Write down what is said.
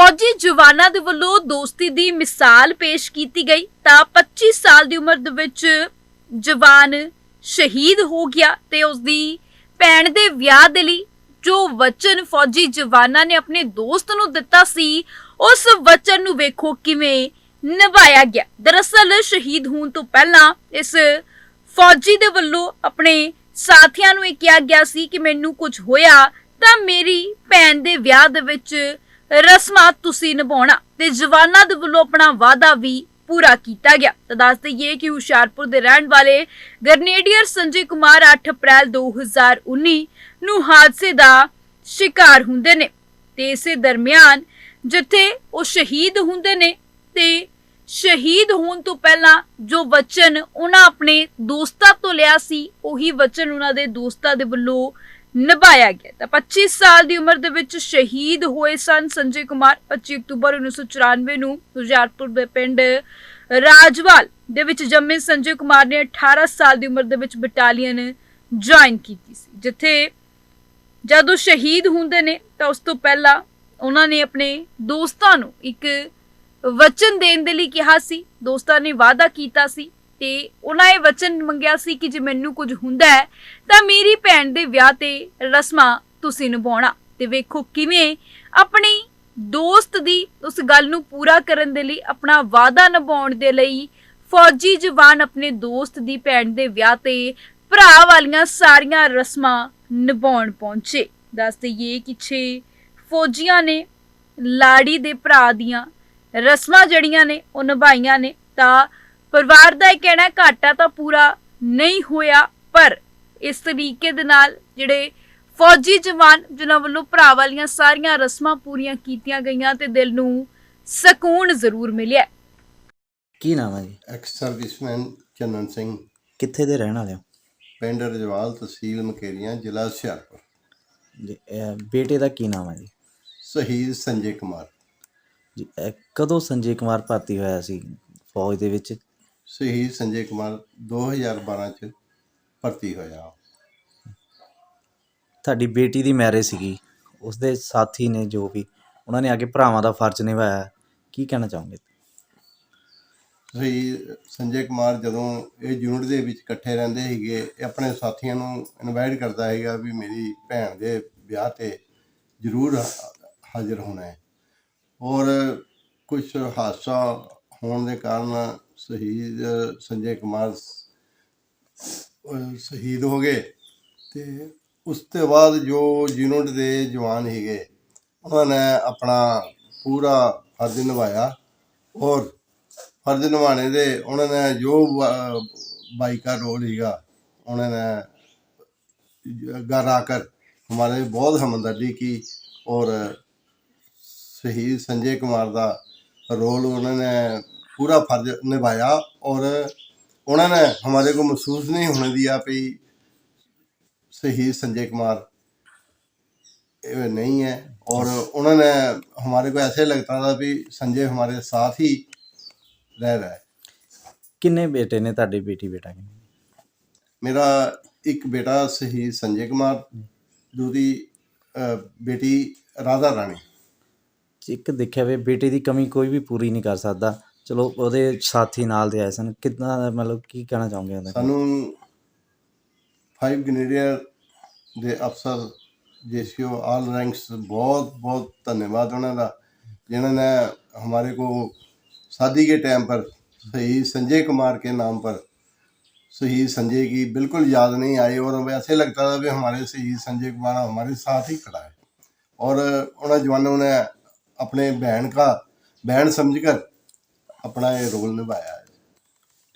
ਫੌਜੀ ਜਵਾਨਾਂ ਦੇ ਵੱਲੋਂ ਦੋਸਤੀ ਦੀ ਮਿਸਾਲ ਪੇਸ਼ ਕੀਤੀ ਗਈ। ਤਾਂ 25 ਸਾਲ ਦੀ ਉਮਰ ਦੇ ਵਿੱਚ ਜਵਾਨ ਸ਼ਹੀਦ ਹੋ ਗਿਆ ਤੇ ਉਸ ਦੀ ਭੈਣ ਦੇ ਵਿਆਹ ਦੇ ਲਈ ਜੋ ਵਚਨ ਫੌਜੀ ਜਵਾਨਾਂ ਨੇ ਆਪਣੇ ਦੋਸਤ ਨੂੰ ਦਿੱਤਾ ਸੀ, ਉਸ ਵਚਨ ਨੂੰ ਵੇਖੋ ਕਿਵੇਂ ਨਿਭਾਇਆ ਗਿਆ। ਦਰਅਸਲ ਸ਼ਹੀਦ ਹੋਣ ਤੋਂ ਪਹਿਲਾਂ ਇਸ ਫੌਜੀ ਦੇ ਵੱਲੋਂ ਆਪਣੇ ਸਾਥੀਆਂ ਨੂੰ ਇਹ ਕਿਹਾ ਗਿਆ ਸੀ ਕਿ ਮੈਨੂੰ ਕੁਝ ਹੋਇਆ ਤਾਂ ਮੇਰੀ ਭੈਣ ਦੇ ਵਿਆਹ ਦੇ ਵਿੱਚ ਰਸਮਾਂ ਤੁਸੀਂ ਨਿਭਾਉਣਾ ਤੇ ਜਵਾਨਾਂ ਦੇ ਵੱਲੋਂ ਆਪਣਾ ਵਾਅਦਾ ਵੀ ਪੂਰਾ ਕੀਤਾ ਗਿਆ। ਤਾਂ ਦੱਸ ਦਈਏ ਕਿ ਹੁਸ਼ਿਆਰਪੁਰ ਦੇ ਰਹਿਣ ਵਾਲੇ ਗਰਨੇਡੀਅਰ ਸੰਜੇ ਕੁਮਾਰ 8 ਅਪ੍ਰੈਲ 2019 ਨੂੰ ਹਾਦਸੇ ਦਾ ਸ਼ਿਕਾਰ ਹੁੰਦੇ ਨੇ ਤੇ ਇਸੇ ਦਰਮਿਆਨ ਜਿੱਥੇ ਉਹ ਸ਼ਹੀਦ ਹੁੰਦੇ ਨੇ ਤੇ ਸ਼ਹੀਦ ਹੋਣ ਤੋਂ ਪਹਿਲਾਂ ਜੋ ਵਚਨ ਉਹਨਾਂ ਆਪਣੇ ਦੋਸਤਾਂ ਤੋਂ ਲਿਆ ਸੀ, ਉਹੀ ਵਚਨ ਉਹਨਾਂ ਦੇ ਦੋਸਤਾਂ ਦੇ ਵੱਲੋਂ ਨਿਭਾਇਆ ਗਿਆ ਤਾਂ 25 ਸਾਲ ਦੀ ਉਮਰ ਦੇ ਵਿੱਚ ਸ਼ਹੀਦ ਹੋਏ ਸਨ ਸੰਜੇ ਕੁਮਾਰ 25 ਅਕਤੂਬਰ 1994 ਨੂੰ ਹੁਸ਼ਿਆਰਪੁਰ ਦੇ ਪਿੰਡ ਰਾਜਵਾਲ ਦੇ ਵਿੱਚ ਜੰਮੇ ਸੰਜੇ ਕੁਮਾਰ ਨੇ 18 ਸਾਲ ਦੀ ਉਮਰ ਦੇ ਵਿੱਚ ਬਟਾਲੀਅਨ ਜੁਆਇਨ ਕੀਤੀ ਸੀ, ਜਿੱਥੇ ਜਦੋਂ ਸ਼ਹੀਦ ਹੁੰਦੇ ਨੇ ਤਾਂ ਉਸ ਤੋਂ ਪਹਿਲਾਂ ਉਹਨਾਂ ਨੇ ਆਪਣੇ ਦੋਸਤਾਂ ਨੂੰ ਇੱਕ ਵਚਨ ਦੇਣ ਦੇ ਲਈ ਕਿਹਾ ਸੀ, ਦੋਸਤਾਂ ਨੇ ਵਾਅਦਾ ਕੀਤਾ ਸੀ ਤੇ ਉਹਨਾਂ ਇਹ ਵਚਨ ਮੰਗਿਆ ਸੀ ਕਿ ਜੇ ਮੈਨੂੰ ਕੁਝ ਹੁੰਦਾ ਹੈ, ਤਾਂ ਮੇਰੀ ਭੈਣ ਦੇ ਵਿਆਹ ਤੇ ਰਸਮਾਂ ਤੁਸੀਂ ਨਿਭਾਉਣਾ। ਤੇ ਵੇਖੋ ਕਿਵੇਂ ਆਪਣੀ ਦੋਸਤ ਦੀ ਉਸ ਗੱਲ ਨੂੰ ਪੂਰਾ ਕਰਨ ਦੇ ਲਈ, ਆਪਣਾ ਵਾਅਦਾ ਨਿਭਾਉਣ ਦੇ ਲਈ ਫੌਜੀ ਜਵਾਨ ਆਪਣੇ ਦੋਸਤ ਦੀ ਭੈਣ ਦੇ ਵਿਆਹ ਤੇ ਭਰਾ ਵਾਲੀਆਂ ਸਾਰੀਆਂ ਰਸਮਾਂ ਨਿਭਾਉਣ ਪਹੁੰਚੇ। ਦੱਸ ਦਈਏ ਕਿ ਛੇ ਫੌਜੀਆਂ ਨੇ ਲਾੜੀ ਦੇ ਭਰਾ ਦੀਆਂ ਰਸਮਾਂ ਜੜੀਆਂ ਨੇ, ਉਹ ਨਿਭਾਈਆਂ ਨੇ, ਤਾਂ ਪਰਿਵਾਰ ਦਾ ਇਹ ਕਹਿਣਾ ਘਾਟਾ ਤਾਂ ਪੂਰਾ ਨਹੀਂ ਹੋਇਆ ਪਰ ਇਸ ਤਰੀਕੇ ਦੇ ਨਾਲ ਜਿਹੜੇ ਫੌਜੀ ਜਵਾਨ ਜਿਨ੍ਹਾਂ ਵੱਲੋਂ ਭਰਾ ਵਾਲੀਆਂ ਸਾਰੀਆਂ ਰਸਮਾਂ ਪੂਰੀਆਂ ਕੀਤੀਆਂ ਗਈਆਂ ਤੇ ਦਿਲ ਨੂੰ ਸਕੂਨ ਜ਼ਰੂਰ ਮਿਲਿਆ। ਕੀ ਨਾਮ ਹੈ ਜੀ? Ex serviceman Channan Singh. ਕਿੱਥੇ ਦੇ ਰਹਿਣ ਵਾਲੇ ਹੋ? ਪਿੰਡ ਰਜਵਾਲ ਤਹਿਸੀਲ ਮਕੇਰੀਆਂ ਜ਼ਿਲ੍ਹਾ ਹੁਸ਼ਿਆਰਪੁਰ। ਜੀ ਇਹ ਬੇਟੇ ਦਾ ਕੀ ਨਾਮ ਹੈ ਜੀ? ਸ਼ਹੀਦ ਸੰਜੇ ਕੁਮਾਰ। ਜੀ ਇਹ ਕਦੋਂ ਸੰਜੇ ਕੁਮਾਰ ਭਰਤੀ ਹੋਇਆ ਸੀ ਫੌਜ ਦੇ ਵਿੱਚ? ਸ਼ਹੀਦ ਸੰਜੇ ਕੁਮਾਰ 2012 ਚ ਭਰਤੀ ਹੋਇਆ ਤੁਹਾਡੀ ਬੇਟੀ ਦੀ ਮੈਰਿਜ ਸੀਗੀ। ਉਸਦੇ ਸਾਥੀ ਨੇ ਜੋ ਵੀ ਉਹਨਾਂ ਨੇ ਆ ਕੇ ਭਰਾਵਾਂ ਦਾ ਫਰਜ਼ ਨਿਭਾਇਆ। ਕੀ ਕਹਿਣਾ ਚਾਹੋਗੇ? ਸ਼ਹੀਦ ਸੰਜੇ ਕੁਮਾਰ ਜਦੋਂ ਇਹ ਯੂਨਿਟ ਦੇ ਵਿੱਚ ਇਕੱਠੇ ਰਹਿੰਦੇ ਸੀਗੇ ਇਹ ਆਪਣੇ ਸਾਥੀਆਂ ਨੂੰ ਇਨਵਾਈਟ ਕਰਦਾ ਹੈਗਾ ਵੀ ਮੇਰੀ ਭੈਣ ਦੇ ਵਿਆਹ ਤੇ ਜ਼ਰੂਰ ਹਾਜ਼ਰ ਹੋਣਾ ਹੈ। ਔਰ ਕੁਝ ਹਾਦਸਾ ਹੋਣ ਦੇ ਕਾਰਨ ਸ਼ਹੀਦ, ਸੰਜੇ ਕੁਮਾਰ ਸ਼ਹੀਦ ਹੋ ਗਏ ਤੇ ਉਸ ਤੋਂ ਬਾਅਦ ਜੋ ਯੂਨਿਟ ਦੇ ਜਵਾਨ ਹੀਗੇ ਉਹਨਾਂ ਨੇ ਆਪਣਾ ਪੂਰਾ ਫਰਜ਼ ਨਿਭਾਇਆ ਔਰ ਫਰਜ਼ ਨਿਭਾਣੇ ਦੇ ਉਹਨਾਂ ਨੇ ਜੋ ਬਾਈਕਾ ਰੋਲ ਹੀਗਾ ਉਹਨਾਂ ਨੇ ਗਰਾ ਕਰ ਹਮਾਰੇ ਬਹੁਤ ਹਮਦਰਦੀ ਕੀ ਔਰ ਸ਼ਹੀਦ ਸੰਜੇ ਕੁਮਾਰ ਦਾ रोल उन्होंने पूरा फर्ज निभाया और उन्होंने हमारे को महसूस नहीं होने दिया कि शहीद संजय कुमार ये नहीं है और उन्होंने हमारे को ऐसे लगता था कि संजय हमारे साथ ही रह रहा है ਕਿੰਨੇ ਬੇਟੇ ਨੇ ਤੁਹਾਡੇ ਬੇਟੀ ਬੇਟਾ ਕਿੰਨੇ ਮੇਰਾ ਇੱਕ ਬੇਟਾ ਸ਼ਹੀਦ ਸੰਜੇ ਕੁਮਾਰ ਦੂਜੀ ਅਹ, ਬੇਟੀ ਰਾਧਾ ਰਾਣੀ ਇੱਕ ਦੇਖਿਆ ਵੇ ਬੇਟੇ ਦੀ ਕਮੀ ਕੋਈ ਵੀ ਪੂਰੀ ਨਹੀਂ ਕਰ ਸਕਦਾ ਚਲੋ ਉਹਦੇ ਸਾਥੀ ਨਾਲ ਦੇ ਆਏ ਸਨ ਕਿੰਨਾ ਮਤਲਬ ਕੀ ਕਹਿਣਾ ਚਾਹੋਗੇ ਉਹਦਾ ਸਾਨੂੰ 5 ਗ੍ਰੇਨੇਡੀਅਰ ਦੇ ਅਫਸਰ ਜੇਸੀਓ ਆਲ ਰੈਂਕਸ ਬਹੁਤ ਬਹੁਤ ਧੰਨਵਾਦ ਉਹਨਾਂ ਦਾ ਜਿਨ੍ਹਾਂ ਨੇ हमारे को शादी के टाइम पर शहीद संजय कुमार के नाम पर शहीद संजय की बिल्कुल याद नहीं आई और हमें ऐसे लगता था कि हमारे शहीद संजय कुमार हमारे साथ ही खड़ा है और उन जवानों ने अपने बहन का बहन समझकर अपना ये रोल निभाया है